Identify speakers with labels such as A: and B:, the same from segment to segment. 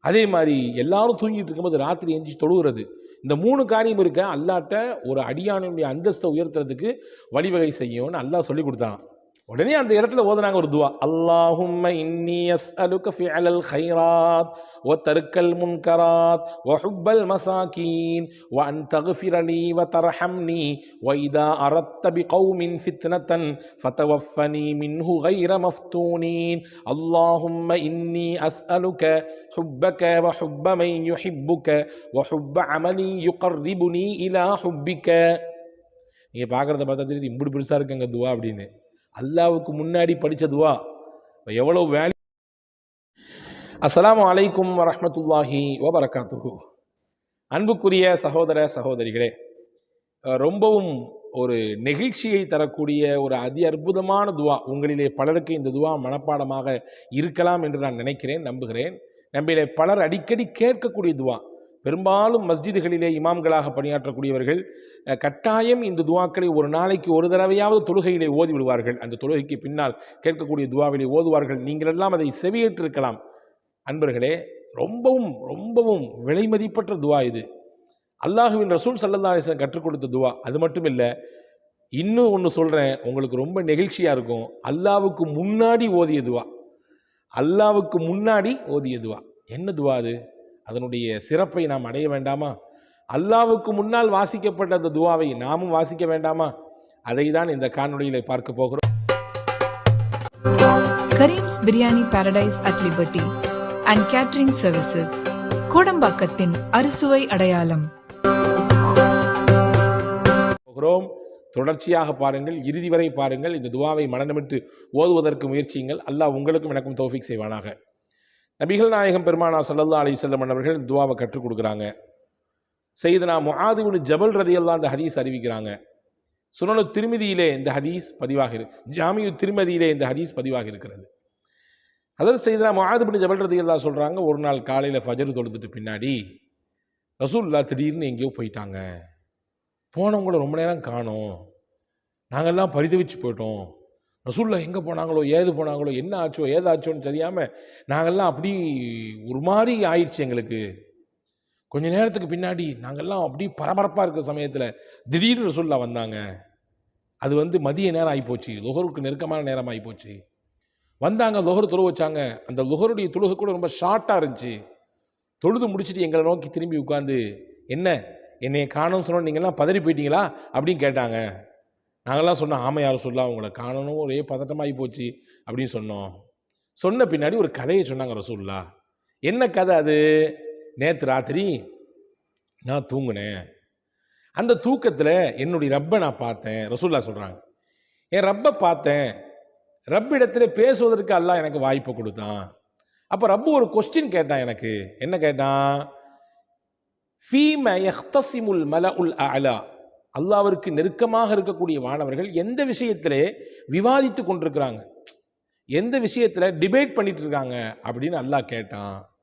A: அதே மாதிரி எல்லாரும் தூங்கிட்டு இருக்கும்போது ராத்திரி எஞ்சி தொழுகிறது. இந்த மூணு காரியம் இருக்க? அல்லாட்ட ஒரு அடியானுடைய அந்தஸ்தை உயர்த்துறதுக்கு வழிவகை செய்யும்னு அல்லாஹ் சொல்லி கொடுத்தான். உடனே அந்த இடத்துல ஓதுனாங்க ஒரு துவா அல்லாஹும்ம இன்னி அஸ்அலுக ஃபிஅலல் கைராத் வ தர்க்கல் முன்கராத் வ ஹுப்பல் மசாகீன் வ அன் தக்ஃபிர லீ வ தர்ஹம்னி வ இதா அரத்த பிகௌமின் ஃபித்னத்தன் ஃபதவஃபனி மின்ஹு கைர மஃப்தூனீன் அல்லாஹும்ம இன்னி அஸ்அலுக حبك وحب من يحبك وحب عمل يقربني الى حبك நீங்க பார்க்கறத பார்த்தா தெரியுது இப்படி பெருசா இருக்குங்க துவா அப்படின்னு அல்லாவுக்கு முன்னாடி படித்ததுவா எவ்வளவு வேல்யூ அஸ்லாம் அலைக்கும் ஓ வரகாத்துகு அன்புக்குரிய சகோதர சகோதரிகளே ரொம்பவும் ஒரு நெகிழ்ச்சியை தரக்கூடிய ஒரு அதி அற்புதமான துவா. உங்களிலே பலருக்கு இந்த துவா மனப்பாடமாக இருக்கலாம் என்று நான் நினைக்கிறேன் நம்புகிறேன். நம்மிலே பலர் அடிக்கடி கேட்கக்கூடிய துவா. பெரும்பாலும் மஸ்ஜிதுகளிலே இமாம்களாக பணியாற்றக்கூடியவர்கள் கட்டாயம் இந்த துவாக்களை ஒரு நாளைக்கு ஒரு தடவையாவது தொழுகையிலே ஓதி விடுவார்கள் அந்த தொழுகைக்கு பின்னால் கேட்கக்கூடிய துவாவிலே ஓதுவார்கள். நீங்களெல்லாம் அதை செவியேற்றிருக்கலாம். அன்பர்களே ரொம்பவும் ரொம்பவும் விலைமதிப்பற்ற துவா இது. அல்லாஹுவின் ரசூல் சல்லல்லா அலிஸ்லாம் கற்றுக் கொடுத்த துவா. அது மட்டும் இல்லை இன்னும் ஒன்று சொல்கிறேன் உங்களுக்கு ரொம்ப நெகிழ்ச்சியாக இருக்கும். அல்லாவுக்கு முன்னாடி ஓதிய துவா. அல்லாவுக்கு முன்னாடி ஓதிய துவா. என்ன துவா அது? அதனுடைய சிறப்பை நாம் அடைய வேண்டாமா? அல்லாவுக்கு முன்னால் வாசிக்கப்பட்ட அந்த துவாவை நாமும் வாசிக்க வேண்டாமா? அதை தான் இந்த காணொளியிலே பார்க்க போகிறோம்.
B: Karim's biryani paradise at Liberty and catering services கோடம்பாக்கத்தின் அறுசுவை அடையாளம்
A: போகிறோம். தொடர்ச்சியாக பாருங்கள் இறுதி வரை பாருங்கள். இந்த துவாவை மனநமிட்டு ஓதுவதற்கு முயற்சியுங்கள். அல்லாஹ் உங்களுக்கும் எனக்கும் தௌஃபிக் செய்வானாக. நபிகள் நாயகம் பெருமானா சல்லல்லா அலி செல்லம் அவர்கள் துவாவை கற்றுக் கொடுக்குறாங்க. செய்தனா முஆதுபின் ஜபல் ரதியெல்லாம் இந்த ஹதீஸ் அறிவிக்கிறாங்க. சுனனு திருமதியிலே இந்த ஹதீஸ் பதிவாக இரு ஜாமியு திருமதியிலே இந்த ஹதீஸ் பதிவாக இருக்கிறது. அதாவது செய்தனா முஆதுபின் ஜபல் ரதியெல்லாம் சொல்கிறாங்க ஒரு நாள் காலையில் ஃபஜர் தொழுதுட்டு பின்னாடி ரசூல்லா திடீர்னு எங்கேயோ போயிட்டாங்க. போனவங்கள ரொம்ப நேரம் காணோம். நாங்கள்லாம் பரிதவிச்சு போயிட்டோம். ரசூல்லா எங்கே போனாங்களோ ஏது போனாங்களோ என்ன ஆச்சோ ஏதாச்சோன்னு தெரியாமல் நாங்கள்லாம் அப்படி ஒரு மாதிரி ஆயிடுச்சு எங்களுக்கு. கொஞ்ச நேரத்துக்கு பின்னாடி நாங்கள்லாம் அப்படி பரபரப்பாக இருக்கிற சமயத்தில் திடீர்னு ரசூல்லா வந்தாங்க. அது வந்து மதிய நேரம் ஆகிப்போச்சு லுகருக்கு நெருக்கமான நேரம் ஆகிப்போச்சு வந்தாங்க லுகர் தொழு வச்சாங்க. அந்த லுகருடைய தொழுகை கூட ரொம்ப ஷார்ட்டாக இருந்துச்சு. தொழுது முடிச்சுட்டு எங்களை நோக்கி திரும்பி உட்காந்து என்ன? என்னை காணும் சொன்னோம் நீங்கள்லாம் பதறி போயிட்டீங்களா? அப்படின்னு கேட்டாங்க. நாங்களாம் சொன்னோம் ஆமையார் யாரும் சொல்லலாம் உங்களை காணணும் ஒரே பதட்டமாகி போச்சு அப்படின்னு சொன்னோம். சொன்ன பின்னாடி ஒரு கதையை சொன்னாங்க ரசூல்லா என்ன கதை அது? நேற்று ராத்திரி நான் தூங்கினேன். அந்த தூக்கத்தில் என்னுடைய ரப்பை நான் பார்த்தேன் ரசூல்லா சொல்கிறாங்க என் ரப்பை பார்த்தேன். ரப்பிடத்தில் பேசுவதற்கு அல்லாஹ் எனக்கு வாய்ப்பை கொடுத்தான். அப்போ ரப்பு ஒரு கொஸ்டின் கேட்டான் எனக்கு. என்ன கேட்டான்? ஃபீம எஹ்தசிமுல் மல உல் அலா அல்லாவிற்கு நெருக்கமாக இருக்கக்கூடிய மாணவர்கள் எந்த விஷயத்திலே விவாதித்து கொண்டிருக்கிறாங்க? எந்த விஷயத்தில் டிபேட் பண்ணிட்டு இருக்காங்க? அப்படின்னு அல்லாஹ் கேட்டான்.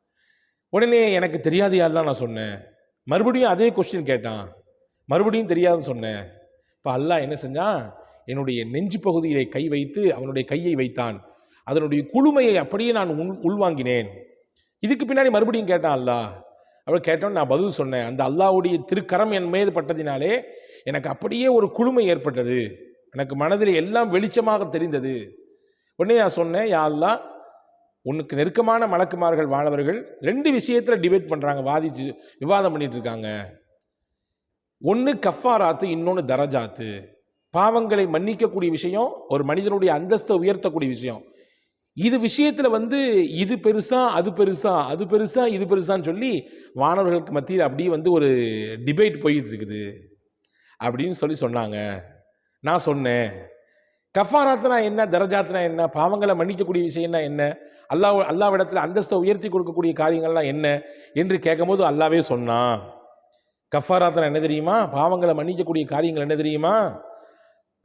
A: உடனே எனக்கு தெரியாது யாரெல்லாம் நான் சொன்னேன். மறுபடியும் அதே கொஸ்டின் கேட்டான். மறுபடியும் தெரியாதுன்னு சொன்னேன். இப்போ அல்லாஹ் என்ன செஞ்சான்? என்னுடைய நெஞ்சு பகுதியிலே கை வைத்து அவனுடைய கையை வைத்தான். அதனுடைய குழுமையை அப்படியே நான் உள் உள்வாங்கினேன். இதுக்கு பின்னாடி மறுபடியும் கேட்டான் அல்லாஹ் அவர் கேட்டோன்னு நான் பதில் சொன்னேன். அந்த அல்லாவுடைய திருக்கரம் என் மீது பட்டதினாலே எனக்கு அப்படியே ஒரு குழுமை ஏற்பட்டது. எனக்கு மனதில் எல்லாம் வெளிச்சமாக தெரிந்தது. உடனே நான் சொன்னேன் யா அல்லாஹ் உனக்கு நெருக்கமான மலக்குமார்கள் வாழவர்கள் ரெண்டு விஷயத்தில் டிபேட் பண்ணுறாங்க வாதிச்சு விவாதம் பண்ணிட்டு இருக்காங்க. ஒன்று கஃபாராத்து இன்னொன்று தரஜாத்து. பாவங்களை மன்னிக்கக்கூடிய விஷயம் ஒரு மனிதனுடைய அந்தஸ்தை உயர்த்தக்கூடிய விஷயம். இது விஷயத்தில் வந்து இது பெருசா அது பெருசா அது பெருசா இது பெருசான்னு சொல்லி மாணவர்களுக்கு மத்தியில் அப்படியே வந்து ஒரு டிபேட் போயிட்டு இருக்குது. அப்படின்னு சொல்லி சொன்னாங்க. நான் சொன்னேன். கஃபாராத்னா என்ன? தரஜாத்னா என்ன? பாவங்களை மன்னிக்கக்கூடிய விஷயம்னா என்ன? அல்லாஹ் அல்லாவிடத்தில் அந்தஸ்தை உயர்த்தி கொடுக்கக்கூடிய காரியங்கள்லாம் என்ன? என்று கேட்கும்போது அல்லாவே சொன்னான். கஃபாராத்னா என்ன தெரியுமா? பாவங்களை மன்னிக்கக்கூடிய காரியங்கள் என்ன தெரியுமா?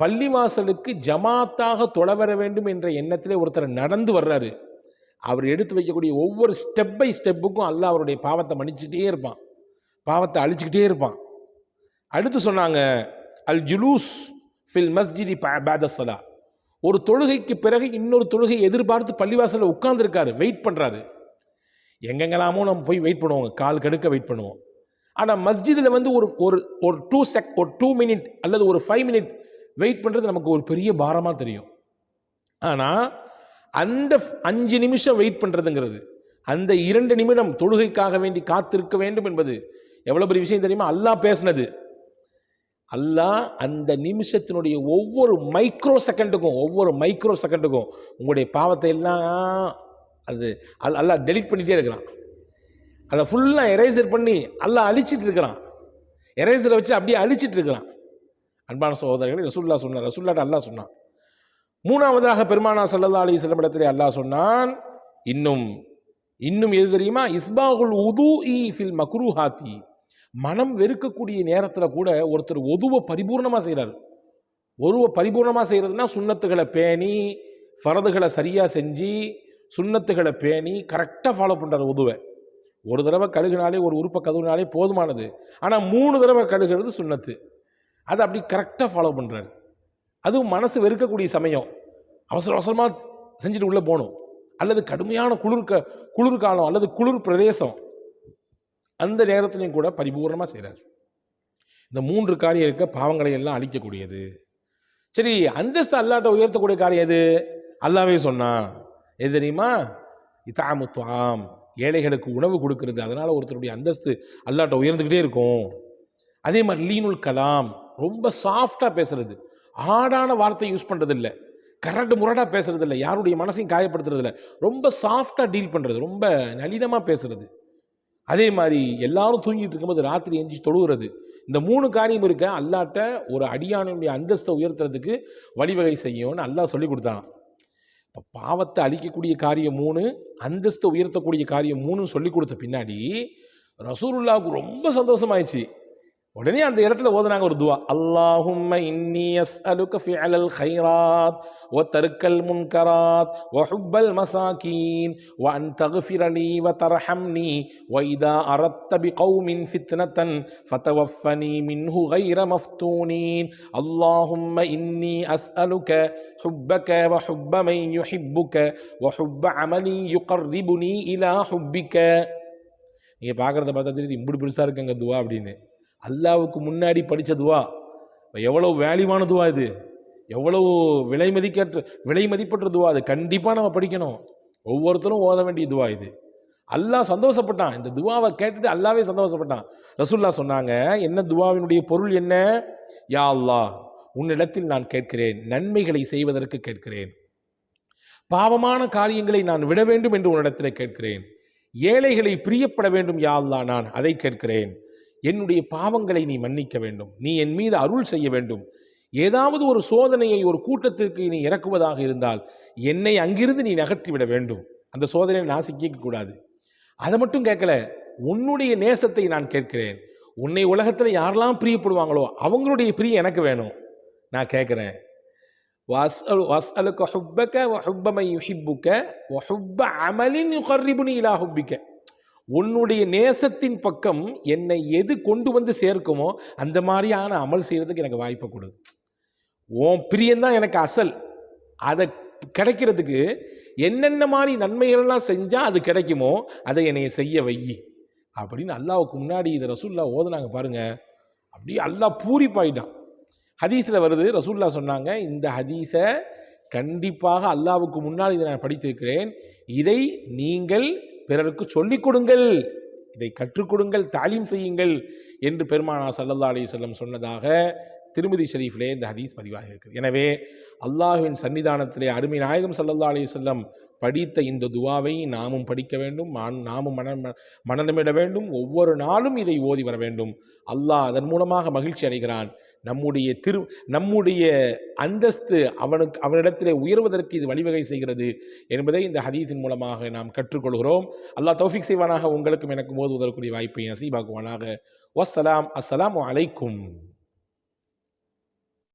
A: பள்ளிவாசலுக்கு ஜமாத்தாக தொலை வர வேண்டும் என்ற எண்ணத்திலே ஒருத்தர் நடந்து வர்றாரு. அவர் எடுத்து வைக்கக்கூடிய ஒவ்வொரு ஸ்டெப் பை ஸ்டெப்புக்கும் அல்லாஹ் அவருடைய பாவத்தை மன்னிச்சுட்டே இருப்பான். பாவத்தை அழிச்சுக்கிட்டே இருப்பான். அடுத்து சொன்னாங்க அல் ஜுலூஸ் ஃபில் மஸ்ஜிதி பேதசலா ஒரு தொழுகைக்கு பிறகு இன்னொரு தொழுகை எதிர்பார்த்து பள்ளிவாசலில் உட்கார்ந்துருக்காரு வெயிட் பண்ணுறாரு எங்கெங்கெல்லாமோ நம்ம போய் வெயிட் பண்ணுவோங்க கால் கடுக்க வெயிட் பண்ணுவோம். ஆனால் மஸ்ஜிதில் வந்து ஒரு ஒரு ஒரு டூ செக் ஒரு டூ மினிட் அல்லது ஒரு ஃபைவ் மினிட் வெயிட் பண்ணுறது நமக்கு ஒரு பெரிய பாரமாக தெரியும். ஆனால் அந்த அஞ்சு நிமிஷம் வெயிட் பண்ணுறதுங்கிறது அந்த இரண்டு நிமிடம் தொழுகைக்காக வேண்டி காத்திருக்க வேண்டும் என்பது எவ்வளோ பெரிய விஷயம் தெரியுமா? அல்லாஹ் பேசினது. அல்லாஹ் அந்த நிமிஷத்தினுடைய ஒவ்வொரு மைக்ரோ செகண்டுக்கும் ஒவ்வொரு மைக்ரோ செகண்டுக்கும் உங்களுடைய பாவத்தை எல்லாம் அது அல் அல்லாஹ் டெலீட் பண்ணிகிட்டே இருக்கிறான். அதை ஃபுல்லாக எரேசர் பண்ணி அல்லாஹ் அழிச்சிட்டு இருக்கிறான். எரேசரை வச்சு அப்படியே அழிச்சிட்டு இருக்கிறான். அன்பான சகோதரர்களே ரசூல்லா சொன்னார் ரசூல்லாட்ட அல்லா சொன்னான். மூணாவதாக பெருமானா சல்லல்லா அலி இடத்திலே அல்லாஹ் சொன்னான் இன்னும் இன்னும் எது தெரியுமா? இஸ்பாகுல் உது இ ஃபில் மக்ரூஹாத்தி. மனம் வெறுக்கக்கூடிய நேரத்தில் கூட ஒருத்தர் ஒதுவை பரிபூர்ணமாக செய்கிறார் ஒருவை பரிபூர்ணமாக செய்கிறதுனா சுண்ணத்துகளை பேணி ஃபரதுகளை சரியாக செஞ்சு சுண்ணத்துகளை பேணி கரெக்டாக ஃபாலோ பண்ணுறாரு உதுவை ஒரு தடவை கழுகுனாலே ஒரு உறுப்பை கழுகுனாலே போதுமானது. ஆனால் மூணு தடவை கழுகுறது சுண்ணத்து. அதை அப்படி கரெக்டாக ஃபாலோ பண்ணுறாரு அதுவும் மனசு வெறுக்கக்கூடிய சமயம். அவசர அவசரமாக செஞ்சுட்டு உள்ளே போகணும். அல்லது கடுமையான குளிர் க குளிர் காலம் அல்லது குளிர் பிரதேசம். அந்த நேரத்துலையும் கூட பரிபூர்ணமாக செய்கிறார் இந்த மூன்று காரியம் இருக்க பாவங்களை எல்லாம் அழிக்கக்கூடியது. சரி அந்தஸ்து அல்லாட்ட உயர்த்தக்கூடிய காரியம் எது? அல்லாவே சொன்னான் எது தெரியுமா? இதாமு ஏழைகளுக்கு உணவு கொடுக்கறது. அதனால் ஒருத்தருடைய அந்தஸ்து அல்லாட்ட உயர்ந்துக்கிட்டே இருக்கும். அதே மாதிரி லீனுல் கலாம் ரொம்ப சாஃப்டாக பேசுறது. ஹார்டான வார்த்தை யூஸ் பண்ணுறது இல்லை கரண்ட் முரடாக பேசுறது இல்லை யாருடைய மனசையும் காயப்படுத்துறது இல்லை ரொம்ப சாஃப்டாக டீல் பண்ணுறது ரொம்ப நளினமாக பேசுறது. அதே மாதிரி எல்லாரும் தூங்கிட்டு இருக்கும்போது ராத்திரி எஞ்சி தொழுகிறது இந்த மூணு காரியம் இருக்க அல்லாட்ட ஒரு அடியானுடைய அந்தஸ்தை உயர்த்துறதுக்கு வழிவகை செய்யும்னு அல்லா சொல்லி கொடுத்தான். இப்போ பாவத்தை அழிக்கக்கூடிய காரியம் மூணு அந்தஸ்தை உயர்த்தக்கூடிய காரியம் மூணுன்னு சொல்லி கொடுத்த பின்னாடி ரசூருல்லாவுக்கு ரொம்ப சந்தோஷமாயிடுச்சு. உடனே அந்த இடத்துல ஓதுனாங்க ஒரு துவா அல்லாஹும்ம இன்னி அஸ்அலுக ஃபிஅலல் கைராத் வ தர்க்கல் முன்கராத் வ ஹுப்பல் மசாகீன் வ அன் தக்ஃபிரலி வ தர்ஹம்னி வ இதா அரத்த பிகௌமின் ஃபித்னத்தன் ஃபதவஃபனி மின்ஹு கைர மஃப்தூனீன் அல்லாஹும்ம இன்னி அஸ்அலுக حبك وحب من يحبك وحب عمل يقربني إلى حبك நீங்கள் பார்க்குறத பார்த்தா தெரியுது இம்புடு பெருசாக இருக்குங்க துவா அப்படின்னு அல்லாவுக்கு முன்னாடி படித்ததுவா எவ்வளோ வேல்யூவானதுவா இது. எவ்வளவு விலை மதிக்கற்ற விலை மதிப்பற்றதுவா அது கண்டிப்பாக நம்ம படிக்கணும். ஒவ்வொருத்தரும் ஓத வேண்டிய துவா இது. அல்லாஹ் சந்தோஷப்பட்டான். இந்த துவாவை கேட்டுட்டு அல்லாவே சந்தோஷப்பட்டான். ரசுல்லா சொன்னாங்க என்ன துவாவினுடைய பொருள் என்ன? யா அல்லா உன்னிடத்தில் நான் கேட்கிறேன். நன்மைகளை செய்வதற்கு கேட்கிறேன். பாவமான காரியங்களை நான் விட வேண்டும் என்று உன்னிடத்தில் கேட்கிறேன். ஏழைகளை பிரியப்பட வேண்டும். யா அல்லா நான் அதை கேட்கிறேன். என்னுடைய பாவங்களை நீ மன்னிக்க வேண்டும். நீ என் மீது அருள் செய்ய வேண்டும். ஏதாவது ஒரு சோதனையை ஒரு கூட்டத்திற்கு நீ இறக்குவதாக இருந்தால் என்னை அங்கிருந்து நீ நகர்த்திவிட வேண்டும். அந்த சோதனையை நான் சிக்கிக்கக்கூடாது அதை மட்டும் கேட்கல. உன்னுடைய நேசத்தை நான் கேட்கிறேன். உன்னை உலகத்தில் யாரெல்லாம் பிரியப்படுவாங்களோ அவங்களுடைய பிரிய எனக்கு வேணும். நான் கேட்குறேன். வாஸ்அலு வாஸ்அலுக்கு ஹுப்பக்க ஹுப்பமை யுஹிப்புக்க ஹுப்ப அமலின் யுகர்ரிபுனி இலா ஹுப்பிக்க உன்னுடைய நேசத்தின் பக்கம் என்னை எது கொண்டு வந்து சேர்க்குமோ அந்த மாதிரியான அமல் செய்கிறதுக்கு எனக்கு வாய்ப்பை கொடு. உன் பிரியந்தான் எனக்கு அசல். அதை கிடைக்கிறதுக்கு என்னென்ன மாதிரி நன்மைகள்லாம் செஞ்சால் அது கிடைக்குமோ அதை என்னை செய்ய வை அப்படின்னு அல்லாவுக்கு முன்னாடி இதை ரசூல்லா ஓதுனாங்க பாருங்கள் அப்படியே அல்லாஹ் பூரிப்பாயிட்டான். ஹதீஸில் வருது ரசூல்லா சொன்னாங்க இந்த ஹதீஸை கண்டிப்பாக அல்லாவுக்கு முன்னால் இதை நான் படித்திருக்கிறேன். இதை நீங்கள் பிறருக்கு சொல்லிக் கொடுங்கள் இதை கற்றுக் கொடுங்கள் தாலீம் செய்யுங்கள் என்று பெருமானா சல்லல்லா அலி சொல்லம் சொன்னதாக திருமதி ஷரீஃபிலே இந்த ஹதீஸ் பதிவாக இருக்குது. எனவே அல்லாஹுவின் சன்னிதானத்திலே அருமை நாயகம் சல்லல்லா அலி சொல்லம் படித்த இந்த துவாவை நாமும் படிக்க வேண்டும் நாமும் மன மனநமிட வேண்டும் ஒவ்வொரு நாளும் இதை ஓதி வர வேண்டும். அல்லாஹ் அதன் மூலமாக மகிழ்ச்சி அடைகிறான். நம்முடைய திரு நம்முடைய அந்தஸ்து அவனுக்கு அவனிடத்திலே உயர்வதற்கு இது வழிவகை செய்கிறது என்பதை இந்த ஹதீஸின் மூலமாக நாம் கற்றுக்கொள்கிறோம். அல்லாஹ் தௌஃபிக் செய்வானாக உங்களுக்கும் எனக்கும் ஓதுவதற்குரிய வாய்ப்பை நசீபாக்குவானாக. வசலாம் அஸ்ஸலாம் அலைக்கும்.